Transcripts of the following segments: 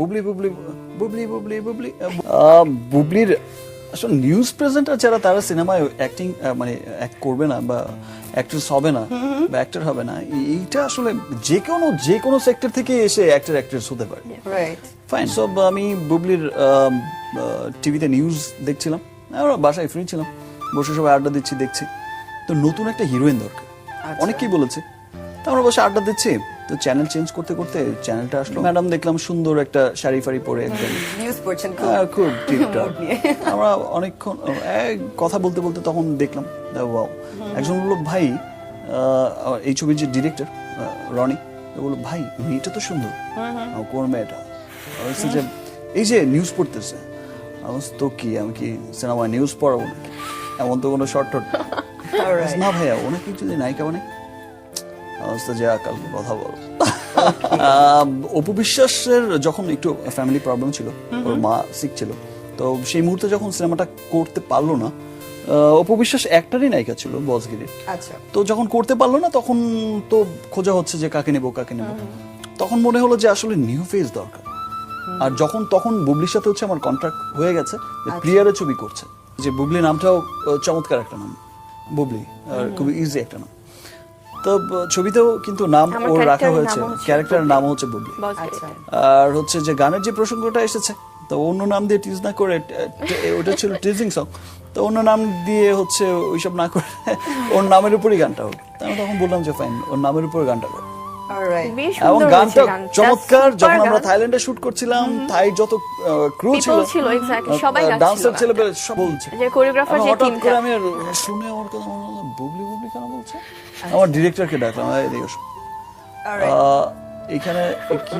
বুবলি বুবলি বুবলি বুবলি বুবলি। বুবলির আসলে news presenter যারা তারা সিনেমায় অ্যাক্টিং মানে অ্যাক্ট করবে না বা অ্যাক্ট্রেস হবে না বা অ্যাক্টর হবে না এইটা আসলে যে কোনো যে কোনো সেক্টর থেকে এসে অ্যাক্টর অ্যাক্ট্রেস হতে পারে। রাইট ফাইন সব আমি বুবলির টিভিতে নিউজ দেখছিলাম আমরা বাসায় ফ্রি ছিলাম বসে সবাই আড্ডা দিচ্ছি দেখছি। তো নতুন একটা হিরোইন দরকার। আচ্ছা। অনেকেই বলেছে। তো আমরা বসে আড্ডা দিচ্ছি তো চ্যানেল চেঞ্জ করতে করতে চ্যানেলটা আসলো। ম্যাডাম দেখলাম সুন্দর একটা শাড়ি ফাড়ি পরে একদম নিউজ পড়ছেন খুব। হ্যাঁ, খুব টিপটপ আমরা অনেকক্ষণ কথা বলতে বলতে তখন দেখলাম ওয়াও একজন বলল ভাই এই ছবির যে ডিরেক্টর রনি ও বলল ভাই মেয়েটা তো সুন্দর। কোন মেয়েটা। যে এই যে নিউজ পড়তেছে আমি তো কি আমি কি সিনেমায় নিউজ পড়াবো নাকি? এমন তো কোনো শর্ট টট. না ভাইয়া ওনাকে যদি নায়িকা বানাই অবস্থা যে কালকে কথা বল। আহ, অপু বিশ্বাসের যখন একটু ফ্যামিলি প্রবলেম ছিল ওর মা সিক ছিল তো সেই মুহূর্তে যখন সিনেমাটা করতে পারল না আহ, অপু একটারই নায়িকা ছিল বসগিরির। আচ্ছা। তো যখন করতে পারল না তখন তো খোঁজা হচ্ছে যে কাকে নেব কাকে নেব। তখন মনে হলো যে আসলে নিউ ফেস দরকার। আর যখন তখন বুবলির সাথে হচ্ছে আমার কন্ট্রাক্ট হয়ে গেছে যে প্রিয়ারে ছবি করছে। যে বুবলি নামটাও চমৎকার একটা নাম বুবলি আর খুবই ইজি একটা নাম। তো ছবিতেও কিন্তু নাম ওর রাখা হয়েছে। নামও ক্যারেক্টারের নাম হচ্ছে বুবলি। আচ্ছা। আর হচ্ছে যে গানের যে প্রসঙ্গটা এসেছে তো অন্য নাম দিয়ে টিজ না করে ওটা ছিল টিজিং সং তো অন্য নাম দিয়ে হচ্ছে ওইসব না করে ওর নামের উপরই গানটা হোক। আমি তখন বললাম যে ফাইন ওর নামের উপর গানটা খুবই এবং গানটা চমৎকার যখন আমরা থাইল্যান্ডে শুট করছিলাম থাই যত ক্রু ছিল ছিল, exactly, সবাই ডান্সার গানটা। ছেলে। পেলে সব বলছে। যে choreographer যে হঠাৎ করে আমি শুনে আমার কথা মনে হলো বুবলি বুবলি কেন বলছে? আমার ডিরেক্টরকে ডাকলাম এই এদিকে আহ, এখানে কি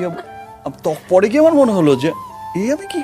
তো পরে গিয়ে আমার মনে হলো যে এই আমি কি